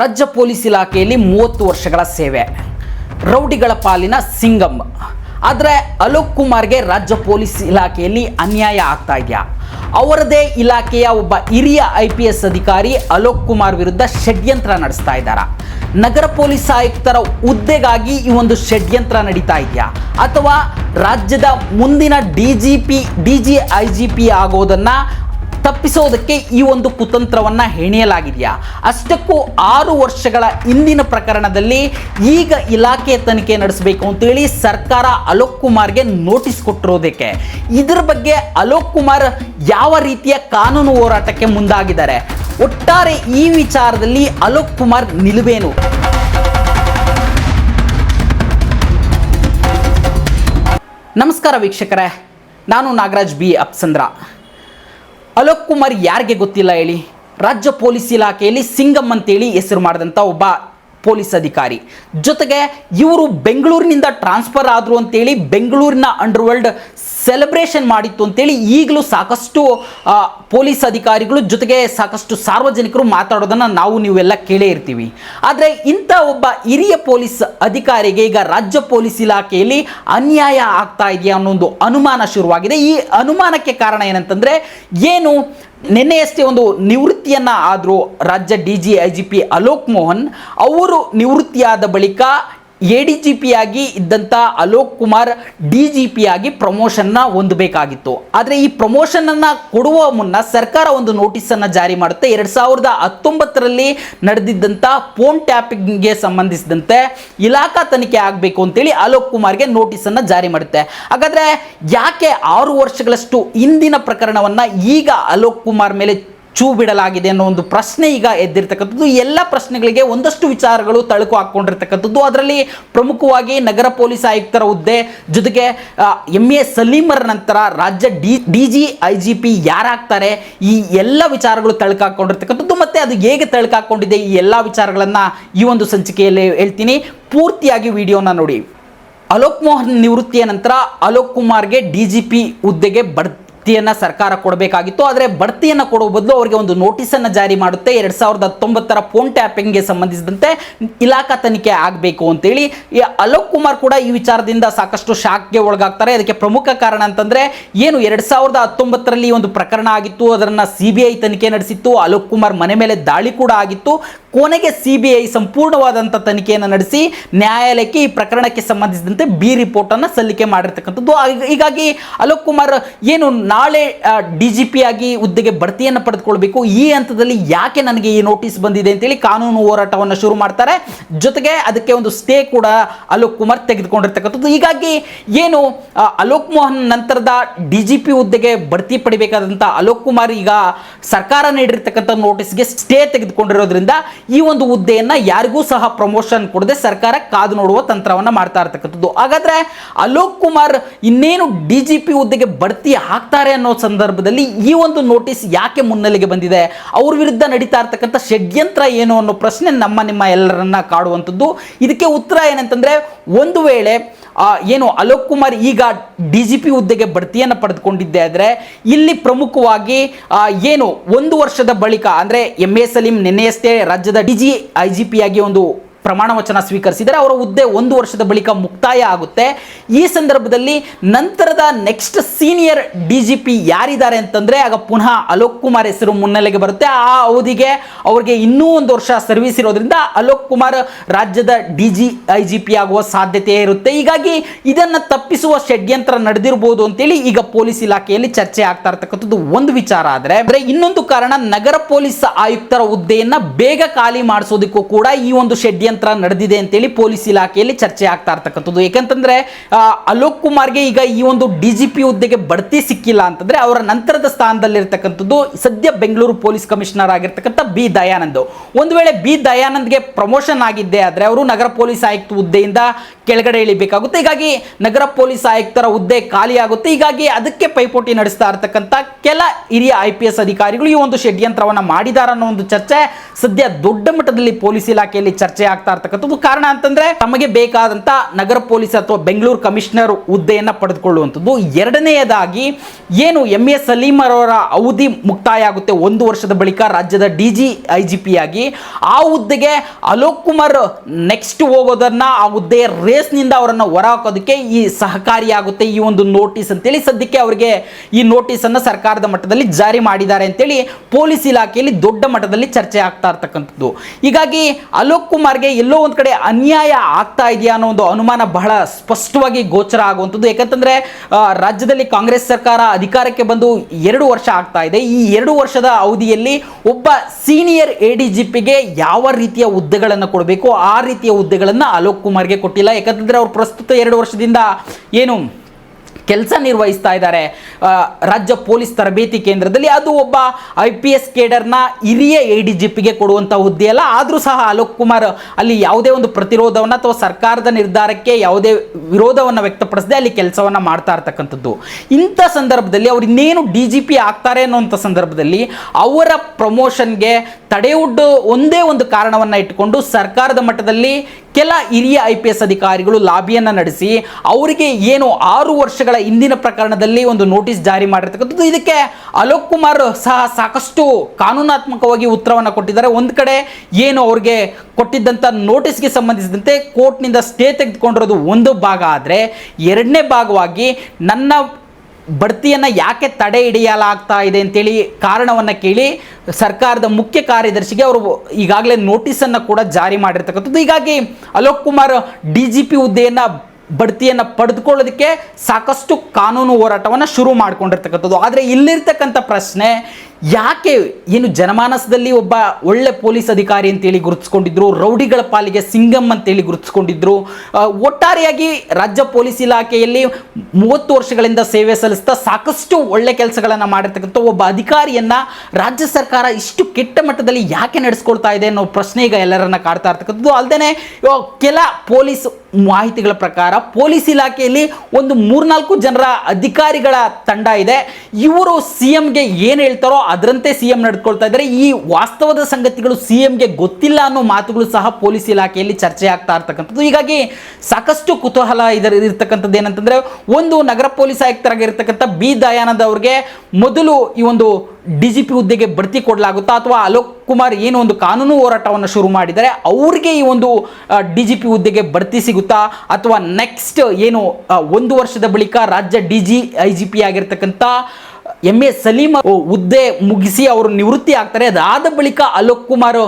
ರಾಜ್ಯ ಪೊಲೀಸ್ ಇಲಾಖೆಯಲ್ಲಿ ಮೂವತ್ತು ವರ್ಷಗಳ ಸೇವೆ. ರೌಡಿಗಳ ಪಾಲಿನ ಸಿಂಗಮ್ ಆದರೆ ಅಲೋಕ್ ಕುಮಾರ್ಗೆ ರಾಜ್ಯ ಪೊಲೀಸ್ ಇಲಾಖೆಯಲ್ಲಿ ಅನ್ಯಾಯ ಆಗ್ತಾ ಇದೆಯಾ? ಅವರದೇ ಇಲಾಖೆಯ ಒಬ್ಬ ಹಿರಿಯ ಐ ಪಿ ಎಸ್ ಅಧಿಕಾರಿ ಅಲೋಕ್ ಕುಮಾರ್ ವಿರುದ್ಧ ಷಡ್ಯಂತ್ರ ನಡೆಸ್ತಾ ಇದ್ದಾರ? ನಗರ ಪೊಲೀಸ್ ಆಯುಕ್ತರ ಹುದ್ದೆಗಾಗಿ ಈ ಒಂದು ಷಡ್ಯಂತ್ರ ನಡೀತಾ ಇದೆಯಾ? ಅಥವಾ ರಾಜ್ಯದ ಮುಂದಿನ D G P, D G I G P ಆಗೋದನ್ನು ತಪ್ಪಿಸೋದಕ್ಕೆ ಈ ಒಂದು ಕುತಂತ್ರವನ್ನು ಹೆಣೆಯಲಾಗಿದೆಯಾ? ಅಷ್ಟಕ್ಕೂ ಆರು ವರ್ಷಗಳ ಹಿಂದಿನ ಪ್ರಕರಣದಲ್ಲಿ ಈಗ ಇಲಾಖೆ ತನಿಖೆ ನಡೆಸಬೇಕು ಅಂತೇಳಿ ಸರ್ಕಾರ ಅಲೋಕ್ ಕುಮಾರ್ಗೆ ನೋಟಿಸ್ ಕೊಟ್ಟಿರೋದಕ್ಕೆ. ಇದರ ಬಗ್ಗೆ ಅಲೋಕ್ ಕುಮಾರ್ ಯಾವ ರೀತಿಯ ಕಾನೂನು ಹೋರಾಟಕ್ಕೆ ಮುಂದಾಗಿದ್ದಾರೆ? ಒಟ್ಟಾರೆ ಈ ವಿಚಾರದಲ್ಲಿ ಅಲೋಕ್ ಕುಮಾರ್ ನಿಲುವೇನು? ನಮಸ್ಕಾರ ವೀಕ್ಷಕರೇ, ನಾನು ನಾಗರಾಜ್ ಬಿ ಅಪ್ಸಂದ್ರ. ಅಲೋಕ್ ಕುಮಾರ್ ಯಾರಿಗೆ ಗೊತ್ತಿಲ್ಲ ಹೇಳಿ? ರಾಜ್ಯ ಪೊಲೀಸ್ ಇಲಾಖೆಯಲ್ಲಿ ಸಿಂಗಮ್ ಅಂತೇಳಿ ಹೆಸರು ಮಾಡಿದಂಥ ಒಬ್ಬ ಪೊಲೀಸ್ ಅಧಿಕಾರಿ. ಜೊತೆಗೆ ಇವರು ಬೆಂಗಳೂರಿನಿಂದ ಟ್ರಾನ್ಸ್ಫರ್ ಆದರು ಅಂತೇಳಿ ಬೆಂಗಳೂರಿನ ಅಂಡರ್ವರ್ಲ್ಡ್ ಸೆಲೆಬ್ರೇಷನ್ ಮಾಡಿತ್ತು ಅಂತೇಳಿ ಈಗಲೂ ಸಾಕಷ್ಟು ಪೊಲೀಸ್ ಅಧಿಕಾರಿಗಳು ಜೊತೆಗೆ ಸಾಕಷ್ಟು ಸಾರ್ವಜನಿಕರು ಮಾತಾಡೋದನ್ನು ನಾವು ನೀವೆಲ್ಲ ಕೇಳೇ ಇರ್ತೀವಿ. ಆದರೆ ಇಂಥ ಒಬ್ಬ ಹಿರಿಯ ಪೊಲೀಸ್ ಅಧಿಕಾರಿಗೆ ಈಗ ರಾಜ್ಯ ಪೊಲೀಸ್ ಇಲಾಖೆಯಲ್ಲಿ ಅನ್ಯಾಯ ಆಗ್ತಾ ಇದೆಯಾ ಅನ್ನೋ ಒಂದು ಅನುಮಾನ ಶುರುವಾಗಿದೆ. ಈ ಅನುಮಾನಕ್ಕೆ ಕಾರಣ ಏನಂತಂದರೆ ಏನು, ನಿನ್ನೆಯಷ್ಟೇ ಒಂದು ನಿವೃತ್ತಿಯನ್ನು ಆದರೂ ರಾಜ್ಯ D G, I G P Alok Mohan ಅವರು ನಿವೃತ್ತಿಯಾದ ಬಳಿಕ ಎ ಡಿ ಜಿ ಪಿ ಆಗಿ ಇದ್ದಂಥ Alok Kumar D G P ಆಗಿ ಪ್ರಮೋಷನ್ನ ಹೊಂದಬೇಕಾಗಿತ್ತು. ಆದರೆ ಈ ಪ್ರಮೋಷನನ್ನು ಕೊಡುವ ಮುನ್ನ ಸರ್ಕಾರ ಒಂದು ನೋಟಿಸನ್ನು ಜಾರಿ ಮಾಡುತ್ತೆ. ಎರಡು ಸಾವಿರದ ಹತ್ತೊಂಬತ್ತರಲ್ಲಿ ನಡೆದಿದ್ದಂಥ ಫೋನ್ ಟ್ಯಾಪಿಂಗ್ಗೆ ಸಂಬಂಧಿಸಿದಂತೆ ಇಲಾಖಾ ತನಿಖೆ ಆಗಬೇಕು ಅಂತೇಳಿ ಅಲೋಕ್ ಕುಮಾರ್ಗೆ ನೋಟಿಸನ್ನು ಜಾರಿ ಮಾಡುತ್ತೆ. ಹಾಗಾದರೆ ಯಾಕೆ ಆರು ವರ್ಷಗಳಷ್ಟು ಹಿಂದಿನ ಪ್ರಕರಣವನ್ನು ಈಗ ಅಲೋಕ್ ಕುಮಾರ್ ಮೇಲೆ ಚೂ ಬಿಡಲಾಗಿದೆ ಅನ್ನೋ ಒಂದು ಪ್ರಶ್ನೆ ಈಗ ಎದ್ದಿರ್ತಕ್ಕಂಥದ್ದು. ಎಲ್ಲ ಪ್ರಶ್ನೆಗಳಿಗೆ ಒಂದಷ್ಟು ವಿಚಾರಗಳು ತಳುಕು ಹಾಕ್ಕೊಂಡಿರ್ತಕ್ಕಂಥದ್ದು. ಅದರಲ್ಲಿ ಪ್ರಮುಖವಾಗಿ ನಗರ ಪೊಲೀಸ್ ಆಯುಕ್ತರ ಹುದ್ದೆ, ಜೊತೆಗೆ ಎಂ ಎ ಸಲೀಮರ ನಂತರ ರಾಜ್ಯ D D G I G P ಯಾರಾಗ್ತಾರೆ? ಈ ಎಲ್ಲ ವಿಚಾರಗಳು ತಳುಕು ಹಾಕ್ಕೊಂಡಿರ್ತಕ್ಕಂಥದ್ದು ಮತ್ತು ಅದು ಹೇಗೆ ತಳುಕು ಹಾಕ್ಕೊಂಡಿದೆ? ಈ ಎಲ್ಲ ವಿಚಾರಗಳನ್ನು ಈ ಒಂದು ಸಂಚಿಕೆಯಲ್ಲಿ ಹೇಳ್ತೀನಿ. ಪೂರ್ತಿಯಾಗಿ ವಿಡಿಯೋನ ನೋಡಿ. ಅಲೋಕ್ ಮೋಹನ್ ನಿವೃತ್ತಿಯ ನಂತರ ಅಲೋಕ್ ಕುಮಾರ್ಗೆ ಡಿ ಜಿ ಪಿ ಹುದ್ದೆಗೆ ಬಡ್ತಿಯನ್ನು ಸರ್ಕಾರ ಕೊಡಬೇಕಾಗಿತ್ತು, ಆದರೆ ಬಡ್ತಿಯನ್ನು ಕೊಡುವ ಬದಲು ಅವರಿಗೆ ಒಂದು ನೋಟಿಸನ್ನು ಜಾರಿ ಮಾಡುತ್ತೆ. ಎರಡು ಸಾವಿರದ ಹತ್ತೊಂಬತ್ತರ ಫೋನ್ ಟ್ಯಾಪಿಂಗ್ಗೆ ಸಂಬಂಧಿಸಿದಂತೆ ಇಲಾಖಾ ತನಿಖೆ ಆಗಬೇಕು ಅಂತೇಳಿ. ಈ ಅಲೋಕ್ ಕುಮಾರ್ ಕೂಡ ಈ ವಿಚಾರದಿಂದ ಸಾಕಷ್ಟು ಶಾಕ್ಗೆ ಒಳಗಾಗ್ತಾರೆ. ಅದಕ್ಕೆ ಪ್ರಮುಖ ಕಾರಣ ಅಂತಂದರೆ, ಏನು ಎರಡು ಸಾವಿರದ ಹತ್ತೊಂಬತ್ತರಲ್ಲಿ ಒಂದು ಪ್ರಕರಣ ಆಗಿತ್ತು, ಅದನ್ನು ಸಿ ಬಿ ಐ ತನಿಖೆ ನಡೆಸಿತ್ತು. ಅಲೋಕ್ ಕುಮಾರ್ ಮನೆ ಮೇಲೆ ದಾಳಿ ಕೂಡ ಆಗಿತ್ತು. ಕೊನೆಗೆ ಸಿ ಬಿ ಐ ಸಂಪೂರ್ಣವಾದಂಥ ತನಿಖೆಯನ್ನು ನಡೆಸಿ, ನ್ಯಾಯಾಲಯಕ್ಕೆ ಈ ಪ್ರಕರಣಕ್ಕೆ ಸಂಬಂಧಿಸಿದಂತೆ ಬಿ ರಿಪೋರ್ಟನ್ನು ಸಲ್ಲಿಕೆ ಮಾಡಿರ್ತಕ್ಕಂಥದ್ದು. ಹಾಗ್- ಹೀಗಾಗಿ ಅಲೋಕ್ ಕುಮಾರ್ ಏನು ನಾಳೆ ಡಿ ಜಿ ಪಿ ಆಗಿ ಹುದ್ದೆಗೆ ಬಡ್ತಿಯನ್ನು ಪಡೆದುಕೊಳ್ಬೇಕು. ಈ ಹಂತದಲ್ಲಿ ಯಾಕೆ ನನಗೆ ಈ ನೋಟಿಸ್ ಬಂದಿದೆ ಅಂತೇಳಿ ಕಾನೂನು ಹೋರಾಟವನ್ನು ಶುರು ಮಾಡ್ತಾರೆ. ಜೊತೆಗೆ ಅದಕ್ಕೆ ಒಂದು ಸ್ಟೇ ಕೂಡ ಅಲೋಕ್ ಕುಮಾರ್ ತೆಗೆದುಕೊಂಡಿರ್ತಕ್ಕಂಥದ್ದು. ಹೀಗಾಗಿ ಏನು ಅಲೋಕ್ ಮೋಹನ್ ನಂತರದ ಡಿ ಜಿ ಪಿ ಹುದ್ದೆಗೆ ಬಡ್ತಿ ಪಡಿಬೇಕಾದಂಥ ಅಲೋಕ್ ಕುಮಾರ್ ಈಗ ಸರ್ಕಾರ ನೀಡಿರ್ತಕ್ಕಂಥ ನೋಟಿಸ್ಗೆ ಸ್ಟೇ ತೆಗೆದುಕೊಂಡಿರೋದ್ರಿಂದ ಈ ಒಂದು ಹುದ್ದೆಯನ್ನು ಯಾರಿಗೂ ಸಹ ಪ್ರಮೋಷನ್ ಕೊಡದೆ ಸರ್ಕಾರ ಕಾದು ನೋಡುವ ತಂತ್ರವನ್ನ ಮಾಡ್ತಾ ಇರ್ತಕ್ಕಂಥದ್ದು. ಹಾಗಾದ್ರೆ ಅಲೋಕ್ ಕುಮಾರ್ ಇನ್ನೇನು ಡಿ ಜಿ ಪಿ ಹುದ್ದೆಗೆ ಬಡ್ತಿ ಅನ್ನೋ ಸಂದರ್ಭದಲ್ಲಿ ಈ ಒಂದು ನೋಟಿಸ್ ಯಾಕೆ ಮುನ್ನೆಲೆಗೆ ಬಂದಿದೆ? ಅವ್ರ ವಿರುದ್ಧ ನಡೀತಾ ಇರ್ತಕ್ಕಂಥ ಷಡ್ಯಂತ್ರ ಏನು ಅನ್ನೋ ಪ್ರಶ್ನೆ ನಮ್ಮ ನಿಮ್ಮ ಎಲ್ಲರನ್ನ ಕಾಡುವಂಥದ್ದು. ಇದಕ್ಕೆ ಉತ್ತರ ಏನಂತಂದ್ರೆ, ಒಂದು ವೇಳೆ ಏನು ಅಲೋಕ್ ಕುಮಾರ್ ಈಗ ಡಿ ಜಿ ಪಿ ಹುದ್ದೆಗೆ ಬಡ್ತಿಯನ್ನು ಪಡೆದುಕೊಂಡಿದ್ದೆ ಆದರೆ, ಇಲ್ಲಿ ಪ್ರಮುಖವಾಗಿ ಏನು ಒಂದು ವರ್ಷದ ಬಳಿಕ, ಅಂದರೆ ಎಂ ಎ ಸಲೀಂ ನಿನ್ನೆಯಷ್ಟೇ ರಾಜ್ಯದ ಡಿ ಜಿ, ಐ ಜಿ ಒಂದು ಪ್ರಮಾಣ ವಚನ ಸ್ವೀಕರಿಸಿದರೆ ಅವರ ಹುದ್ದೆ ಒಂದು ವರ್ಷದ ಬಳಿಕ ಮುಕ್ತಾಯ ಆಗುತ್ತೆ. ಈ ಸಂದರ್ಭದಲ್ಲಿ ನಂತರದ next senior D G P ಯಾರಿದ್ದಾರೆ ಅಂತಂದರೆ ಆಗ ಪುನಃ ಅಲೋಕ್ ಕುಮಾರ್ ಹೆಸರು ಮುನ್ನೆಲೆಗೆ ಬರುತ್ತೆ. ಆ ಅವಧಿಗೆ ಅವರಿಗೆ ಇನ್ನೂ ಒಂದು ವರ್ಷ ಸರ್ವಿಸ್ ಇರೋದ್ರಿಂದ ಅಲೋಕ್ ಕುಮಾರ್ ರಾಜ್ಯದ D G I G P ಆಗುವ ಸಾಧ್ಯತೆ ಇರುತ್ತೆ. ಹೀಗಾಗಿ ಇದನ್ನು ತಪ್ಪಿಸುವ ಷಡ್ಯಂತ್ರ ನಡೆದಿರಬಹುದು ಅಂತೇಳಿ ಈಗ ಪೊಲೀಸ್ ಇಲಾಖೆಯಲ್ಲಿ ಚರ್ಚೆ ಆಗ್ತಾ ಇರ್ತಕ್ಕಂಥದ್ದು ಒಂದು ವಿಚಾರ ಆದರೆ ಇನ್ನೊಂದು ಕಾರಣ ನಗರ ಪೊಲೀಸ್ ಆಯುಕ್ತರ ಹುದ್ದೆಯನ್ನು ಬೇಗ ಖಾಲಿ ಮಾಡಿಸೋದಕ್ಕೂ ಕೂಡ ಈ ಒಂದು ಷಡ್ಯಂತ್ರ ನಡೆದಿದೆ ಅಂತೇಳಿ ಪೊಲೀಸ್ ಇಲಾಖೆಯಲ್ಲಿ ಚರ್ಚೆ ಆಗ್ತಾ ಇರ್ತಕ್ಕಂಥದ್ದು. ಯಾಕಂತಂದ್ರೆ ಅಲೋಕ್ ಕುಮಾರ್ಗೆ ಈಗ ಈ ಒಂದು ಡಿ ಜಿ ಪಿ ಹುದ್ದೆಗೆ ಬಡ್ತಿ ಸಿಕ್ಕಿಲ್ಲ ಅಂತಂದ್ರೆ ಅವರ ನಂತರದ ಸ್ಥಾನದಲ್ಲಿರ್ತಕ್ಕಂಥದ್ದು ಸದ್ಯ ಬೆಂಗಳೂರು ಪೊಲೀಸ್ ಕಮಿಷನರ್ ಆಗಿರ್ತಕ್ಕಂಥ ಬಿ ದಯಾನಂದ್. ಒಂದು ವೇಳೆ ಬಿ ದಯಾನಂದ್ಗೆ ಪ್ರಮೋಷನ್ ಆಗಿದ್ದೆ ಆದರೆ ಅವರು ನಗರ ಪೊಲೀಸ್ ಆಯುಕ್ತ ಹುದ್ದೆಯಿಂದ ಕೆಳಗಡೆ ಇಳಿಬೇಕಾಗುತ್ತೆ. ಹೀಗಾಗಿ ನಗರ ಪೊಲೀಸ್ ಆಯುಕ್ತರ ಹುದ್ದೆ ಖಾಲಿ ಆಗುತ್ತೆ. ಹೀಗಾಗಿ ಅದಕ್ಕೆ ಪೈಪೋಟಿ ನಡೆಸ್ತಾ ಇರತಕ್ಕಂಥ ಕೆಲ ಹಿರಿಯ ಐ ಪಿ ಎಸ್ ಅಧಿಕಾರಿಗಳು ಈ ಒಂದು ಷಡ್ಯಂತ್ರವನ್ನು ಮಾಡಿದಾರ ಅನ್ನೋ ಒಂದು ಚರ್ಚೆ ಸದ್ಯ ದೊಡ್ಡ ಮಟ್ಟದಲ್ಲಿ ಪೊಲೀಸ್ ಇಲಾಖೆಯಲ್ಲಿ ಚರ್ಚೆ ಆಗ್ತಾ ಆಗ್ತಾ ಇರ್ತಕ್ಕಂಥದ್ದು. ಕಾರಣ ಅಂತಂದ್ರೆ ತಮಗೆ ಬೇಕಾದಂತ ನಗರ ಪೊಲೀಸ್ ಅಥವಾ ಬೆಂಗಳೂರು ಕಮಿಷನರ್ ಹುದ್ದೆಯನ್ನ ಪಡೆದುಕೊಳ್ಳುವಂಥದ್ದು. ಎರಡನೆಯದಾಗಿ ಏನು ಎಂ ಎ ಸಲೀಮ್ ಅವರ ಅವಧಿ ಮುಕ್ತಾಯ ಆಗುತ್ತೆ ಒಂದು ವರ್ಷದ ಬಳಿಕ ರಾಜ್ಯದ D G I G P ಆಗಿ. ಆ ಹುದ್ದೆಗೆ ಅಲೋಕ್ ಕುಮಾರ್ ನೆಕ್ಸ್ಟ್ ಹೋಗೋದನ್ನ, ಆ ಹುದ್ದೆಯ ರೇಸ್ನಿಂದ ಅವರನ್ನು ಹೊರಹಾಕೋದಕ್ಕೆ ಈ ಸಹಕಾರಿಯಾಗುತ್ತೆ ಈ ಒಂದು ನೋಟಿಸ್ ಅಂತೇಳಿ ಸದ್ಯಕ್ಕೆ ಅವರಿಗೆ ಈ ನೋಟಿಸ್ ಅನ್ನು ಸರ್ಕಾರದ ಮಟ್ಟದಲ್ಲಿ ಜಾರಿ ಮಾಡಿದ್ದಾರೆ ಅಂತೇಳಿ ಪೊಲೀಸ್ ಇಲಾಖೆಯಲ್ಲಿ ದೊಡ್ಡ ಮಟ್ಟದಲ್ಲಿ ಚರ್ಚೆ ಆಗ್ತಾ ಇರ್ತಕ್ಕಂಥದ್ದು. ಹೀಗಾಗಿ ಅಲೋಕ್ ಕುಮಾರ್ಗೆ ಎಲ್ಲೋ ಒಂದು ಕಡೆ ಅನ್ಯಾಯ ಆಗ್ತಾ ಇದೆಯಾ ಅನ್ನೋ ಒಂದು ಅನುಮಾನ ಬಹಳ ಸ್ಪಷ್ಟವಾಗಿ ಗೋಚರ ಆಗುವಂಥದ್ದು. ಯಾಕಂತಂದ್ರೆ ರಾಜ್ಯದಲ್ಲಿ ಕಾಂಗ್ರೆಸ್ ಸರ್ಕಾರ ಅಧಿಕಾರಕ್ಕೆ ಬಂದು ಎರಡು ವರ್ಷ ಆಗ್ತಾ ಇದೆ. ಈ ಎರಡು ವರ್ಷದ ಅವಧಿಯಲ್ಲಿ ಒಬ್ಬ ಸೀನಿಯರ್ ಎ ಡಿ ಜಿ ಪಿಗೆ ಯಾವ ರೀತಿಯ ಹುದ್ದೆಗಳನ್ನು ಕೊಡಬೇಕು? ಆ ರೀತಿಯ ಹುದ್ದೆಗಳನ್ನು ಅಲೋಕ್ ಕುಮಾರ್ಗೆ ಕೊಟ್ಟಿಲ್ಲ. ಯಾಕಂತಂದ್ರೆ, ಅವ್ರು ಪ್ರಸ್ತುತ ಎರಡು ವರ್ಷದಿಂದ ಏನು ಕೆಲಸ ನಿರ್ವಹಿಸ್ತಾ ಇದ್ದಾರೆ. ರಾಜ್ಯ ಪೊಲೀಸ್ ತರಬೇತಿ ಕೇಂದ್ರದಲ್ಲಿ ಅದು ಒಬ್ಬ ಐ ಪಿ ಎಸ್ ಕೇಡರ್ನ ಹಿರಿಯ ಎ ಡಿ ಜಿ ಪಿಗೆ ಕೊಡುವಂಥ ಹುದ್ದೆ ಅಲ್ಲ. ಆದರೂ ಸಹ ಅಲೋಕ್ ಕುಮಾರ್ ಅಲ್ಲಿ ಯಾವುದೇ ಒಂದು ಪ್ರತಿರೋಧವನ್ನು ಅಥವಾ ಸರ್ಕಾರದ ನಿರ್ಧಾರಕ್ಕೆ ಯಾವುದೇ ವಿರೋಧವನ್ನು ವ್ಯಕ್ತಪಡಿಸದೆ ಅಲ್ಲಿ ಕೆಲಸವನ್ನು ಮಾಡ್ತಾ ಇರ್ತಕ್ಕಂಥದ್ದು. ಇಂಥ ಸಂದರ್ಭದಲ್ಲಿ ಅವರು ಇನ್ನೇನು ಡಿ ಜಿ ಪಿ ಆಗ್ತಾರೆ ಅನ್ನೋಂಥ ಸಂದರ್ಭದಲ್ಲಿ ಅವರ ಪ್ರಮೋಷನ್ಗೆ ತಡೆಯುಡ್ಡು ಒಂದೇ ಒಂದು ಕಾರಣವನ್ನು ಇಟ್ಟುಕೊಂಡು ಸರ್ಕಾರದ ಮಟ್ಟದಲ್ಲಿ ಕೆಲ ಹಿರಿಯ ಐ ಪಿ ಎಸ್ ಅಧಿಕಾರಿಗಳು ಲಾಬಿಯನ್ನು ನಡೆಸಿ, ಅವರಿಗೆ ಏನು ಆರು ವರ್ಷಗಳ ಹಿಂದಿನ ಪ್ರಕರಣದಲ್ಲಿ ಒಂದು ನೋಟಿಸ್ ಜಾರಿ ಮಾಡಿರ್ತಕ್ಕಂಥದ್ದು. ಇದಕ್ಕೆ ಅಲೋಕ್ ಕುಮಾರ್ ಸಹ ಸಾಕಷ್ಟು ಕಾನೂನಾತ್ಮಕವಾಗಿ ಉತ್ತರವನ್ನು ಕೊಟ್ಟಿದ್ದಾರೆ. ಒಂದು ಕಡೆ ಏನು ಅವ್ರಿಗೆ ಕೊಟ್ಟಿದ್ದಂಥ ನೋಟಿಸ್ಗೆ ಸಂಬಂಧಿಸಿದಂತೆ ಕೋರ್ಟ್ನಿಂದ ಸ್ಟೇ ತೆಗೆದುಕೊಂಡಿರೋದು ಒಂದು ಭಾಗ ಆದರೆ, ಎರಡನೇ ಭಾಗವಾಗಿ ನನ್ನ ಬಡ್ತಿಯನ್ನು ಯಾಕೆ ತಡೆ ಹಿಡಿಯಲಾಗ್ತಾ ಇದೆ ಅಂತೇಳಿ ಕಾರಣವನ್ನು ಕೇಳಿ ಸರ್ಕಾರದ ಮುಖ್ಯ ಕಾರ್ಯದರ್ಶಿಗೆ ಅವರು ಈಗಾಗಲೇ ನೋಟಿಸನ್ನು ಕೂಡ ಜಾರಿ ಮಾಡಿರ್ತಕ್ಕಂಥದ್ದು. ಹೀಗಾಗಿ Alok Kumar D G P ಹುದ್ದೆಯನ್ನು ಬಡ್ತಿಯನ್ನು ಪಡೆದುಕೊಳ್ಳೋದಕ್ಕೆ ಸಾಕಷ್ಟು ಕಾನೂನು ಹೋರಾಟವನ್ನು ಶುರು ಮಾಡ್ಕೊಂಡಿರ್ತಕ್ಕಂಥದ್ದು. ಆದರೆ ಇಲ್ಲಿರ್ತಕ್ಕಂಥ ಪ್ರಶ್ನೆ ಯಾಕೆ ಏನು ಜನಮಾನಸದಲ್ಲಿ ಒಬ್ಬ ಒಳ್ಳೆ ಪೊಲೀಸ್ ಅಧಿಕಾರಿ ಅಂತೇಳಿ ಗುರುತಿಸ್ಕೊಂಡಿದ್ರು, ರೌಡಿಗಳ ಪಾಲಿಗೆ ಸಿಂಗಮ್ ಅಂತೇಳಿ ಗುರುತಿಸ್ಕೊಂಡಿದ್ರು ಒಟ್ಟಾರೆಯಾಗಿ ರಾಜ್ಯ ಪೊಲೀಸ್ ಇಲಾಖೆಯಲ್ಲಿ ಮೂವತ್ತು ವರ್ಷಗಳಿಂದ ಸೇವೆ ಸಲ್ಲಿಸ್ತಾ ಸಾಕಷ್ಟು ಒಳ್ಳೆ ಕೆಲಸಗಳನ್ನು ಮಾಡಿರ್ತಕ್ಕಂಥ ಒಬ್ಬ ಅಧಿಕಾರಿಯನ್ನ ರಾಜ್ಯ ಸರ್ಕಾರ ಇಷ್ಟು ಕೆಟ್ಟ ಮಟ್ಟದಲ್ಲಿ ಯಾಕೆ ನಡೆಸ್ಕೊಳ್ತಾ ಇದೆ ಅನ್ನೋ ಪ್ರಶ್ನೆ ಈಗ ಎಲ್ಲರನ್ನ ಕಾಡ್ತಾ ಇರ್ತಕ್ಕಂಥದ್ದು. ಅಲ್ಲದೆ ಕೆಲ ಪೊಲೀಸ್ ಮಾಹಿತಿಗಳ ಪ್ರಕಾರ ಪೊಲೀಸ್ ಇಲಾಖೆಯಲ್ಲಿ ಒಂದು ಮೂರ್ನಾಲ್ಕು ಜನರ ಅಧಿಕಾರಿಗಳ ತಂಡ ಇದೆ. ಇವರು ಸಿ ಎಂಗೆ ಏನು ಹೇಳ್ತಾರೋ ಅದರಂತೆ ಸಿ ಎಂ ನಡ್ಕೊಳ್ತಾ ಇದ್ದಾರೆ. ಈ ವಾಸ್ತವದ ಸಂಗತಿಗಳು ಸಿ ಎಂಗೆ ಗೊತ್ತಿಲ್ಲ ಅನ್ನೋ ಮಾತುಗಳು ಸಹ ಪೊಲೀಸ್ ಇಲಾಖೆಯಲ್ಲಿ ಚರ್ಚೆ ಆಗ್ತಾ ಇರ್ತಕ್ಕಂಥದ್ದು. ಹೀಗಾಗಿ ಸಾಕಷ್ಟು ಕುತೂಹಲ ಇದರ ಇರ್ತಕ್ಕಂಥದ್ದು ಏನಂತಂದ್ರೆ, ಒಂದು ನಗರ ಪೊಲೀಸ್ ಆಯುಕ್ತರಾಗಿರ್ತಕ್ಕಂಥ ಬಿ ದಯಾನಂದ ಅವ್ರಿಗೆ ಮೊದಲು ಈ ಒಂದು ಡಿ ಜಿ ಪಿ ಹುದ್ದೆಗೆ ಬಡ್ತಿ ಕೊಡಲಾಗುತ್ತಾ, ಅಥವಾ ಅಲೋಕ್ ಕುಮಾರ್ ಏನು ಒಂದು ಕಾನೂನು ಹೋರಾಟವನ್ನು ಶುರು ಮಾಡಿದರೆ ಅವ್ರಿಗೆ ಈ ಒಂದು ಡಿ ಜಿ ಪಿ ಹುದ್ದೆಗೆ ಬಡ್ತಿ ಸಿಗುತ್ತಾ, ಅಥವಾ ನೆಕ್ಸ್ಟ್ ಏನು ಒಂದು ವರ್ಷದ ಬಳಿಕ ರಾಜ್ಯ D G, I G P ಆಗಿರ್ತಕ್ಕಂಥ ಎಂ ಎ ಸಲೀಮ್ ಹುದ್ದೆ ಮುಗಿಸಿ ಅವರು ನಿವೃತ್ತಿ ಆಗ್ತಾರೆ. ಅದಾದ ಬಳಿಕ ಅಲೋಕ್ ಕುಮಾರ್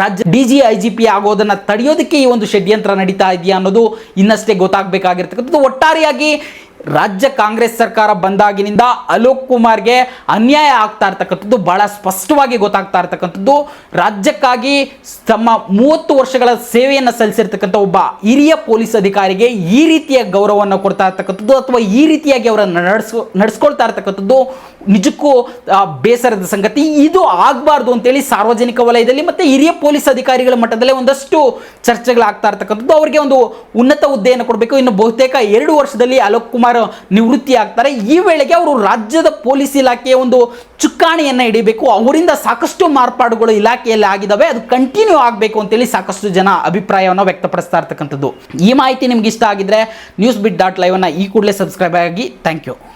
ರಾಜ್ಯ D G I G P ಆಗೋದನ್ನು ತಡೆಯೋದಕ್ಕೆ ಈ ಒಂದು ಷಡ್ಯಂತ್ರ ನಡೀತಾ ಇದೆಯಾ ಅನ್ನೋದು ಇನ್ನಷ್ಟೇ ಗೊತ್ತಾಗಬೇಕಾಗಿರ್ತಕ್ಕಂಥದ್ದು. ಒಟ್ಟಾರೆಯಾಗಿ ರಾಜ್ಯ ಕಾಂಗ್ರೆಸ್ ಸರ್ಕಾರ ಬಂದಾಗಿನಿಂದ ಅಲೋಕ್ ಕುಮಾರ್ಗೆ ಅನ್ಯಾಯ ಆಗ್ತಾ ಇರ್ತಕ್ಕಂಥದ್ದು ಬಹಳ ಸ್ಪಷ್ಟವಾಗಿ ಗೊತ್ತಾಗ್ತಾ ಇರ್ತಕ್ಕಂಥದ್ದು. ರಾಜ್ಯಕ್ಕಾಗಿ ತಮ್ಮ ಮೂವತ್ತು ವರ್ಷಗಳ ಸೇವೆಯನ್ನು ಸಲ್ಲಿಸಿರ್ತಕ್ಕಂಥ ಒಬ್ಬ ಹಿರಿಯ ಪೊಲೀಸ್ ಅಧಿಕಾರಿಗೆ ಈ ರೀತಿಯ ಗೌರವವನ್ನು ಕೊಡ್ತಾ ಇರ್ತಕ್ಕಂಥದ್ದು ಅಥವಾ ಈ ರೀತಿಯಾಗಿ ಅವರನ್ನು ನಡೆಸ್ ನಡೆಸ್ಕೊಳ್ತಾ ಇರ್ತಕ್ಕಂಥದ್ದು ನಿಜಕ್ಕೂ ಬೇಸರದ ಸಂಗತಿ. ಇದು ಆಗಬಾರ್ದು ಅಂತೇಳಿ ಸಾರ್ವಜನಿಕ ವಲಯದಲ್ಲಿ ಮತ್ತು ಹಿರಿಯ ಪೊಲೀಸ್ ಅಧಿಕಾರಿಗಳ ಮಟ್ಟದಲ್ಲೇ ಒಂದಷ್ಟು ಚರ್ಚೆಗಳಾಗ್ತಾ ಇರ್ತಕ್ಕಂಥದ್ದು. ಅವರಿಗೆ ಒಂದು ಉನ್ನತ ಹುದ್ದೆಯನ್ನು ಕೊಡಬೇಕು. ಇನ್ನು ಬಹುತೇಕ ಎರಡು ವರ್ಷದಲ್ಲಿ ಅಲೋಕ್ ಕುಮಾರ್ ನಿವೃತ್ತಿ ಆಗ್ತಾರೆ ಈ ವೇಳೆಗೆ ಅವರು ರಾಜ್ಯದ ಪೊಲೀಸ್ ಇಲಾಖೆಯ ಒಂದು ಚುಕ್ಕಾಣಿಯನ್ನು ಹಿಡಿಬೇಕು. ಅವರಿಂದ ಸಾಕಷ್ಟು ಮಾರ್ಪಾಡುಗಳು ಇಲಾಖೆಯಲ್ಲಿ ಆಗಿದ್ದಾವೆ ಅದು ಕಂಟಿನ್ಯೂ ಆಗಬೇಕು ಅಂತೇಳಿ ಸಾಕಷ್ಟು ಜನ ಅಭಿಪ್ರಾಯವನ್ನು ವ್ಯಕ್ತಪಡಿಸ್ತಾ ಇರ್ತಕ್ಕಂಥದ್ದು. ಈ ಮಾಹಿತಿ ನಿಮ್ಗೆ ಇಷ್ಟ ಆಗಿದ್ರೆ ನ್ಯೂಸ್ ಬಿಟ್ ಡಾಟ್ ಲೈವನ್ನು ಈ ಕೂಡಲೇ ಸಬ್ಸ್ಕ್ರೈಬ್ ಆಗಿ. Thank you